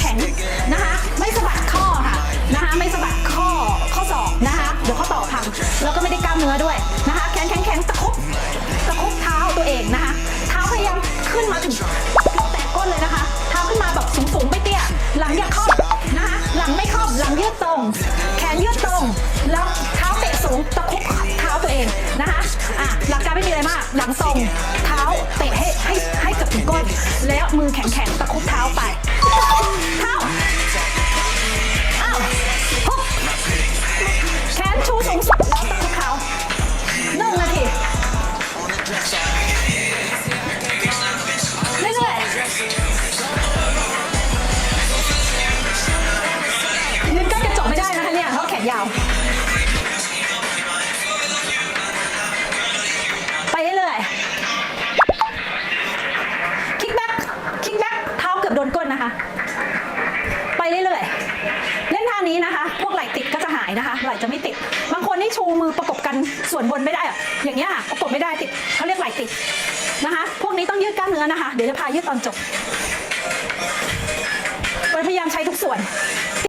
แข็งๆนะคะ ไม่สะบัดข้อค่ะนะคะ ไม่สะบัดข้อข้อศอกนะคะ เดี๋ยวข้อต่อพังแล้วก็ไม่ได้กล้ามเนื้อด้วยนะคะ แขนแข็งๆตะคุบตะคุบเท้าตัวเองนะคะ เท้าพยายามขึ้นมาถึงแตะก้นเลยนะคะ เท้าขึ้นมาแบบสูงๆไม่เตี้ย หลังอย่าครอบนะคะ หลังไม่ครอบหลังยืดตรง แขนยืดตรง แล้วเท้าเตะสูงตะคุบเท้าตัวเองนะคะอะหลักการไม่มีอะไรมาก หลังตรง เท้าเตะให้ให้ให้เกับถึงก้น แล้วมือแข็งๆตะคุบเท้าไป ยาว ไปเรื่อยๆคิกแบ็กคิกแบ็กเท้าเกือบโดนก้นนะคะ ไปเรื่อยๆเล่นท่านี้นะคะ พวกไหล่ติดก็จะหายนะคะไหล่จะไม่ติด บางคนนี่ชูมือประกบกันส่วนบนไม่ได้อะอย่างเงี้ยประกบไม่ได้ติดเขาเรียกไหล่ติดนะคะ พวกนี้ต้องยืดกล้ามเนื้อนะคะ เดี๋ยวจะพายืดตอนจบ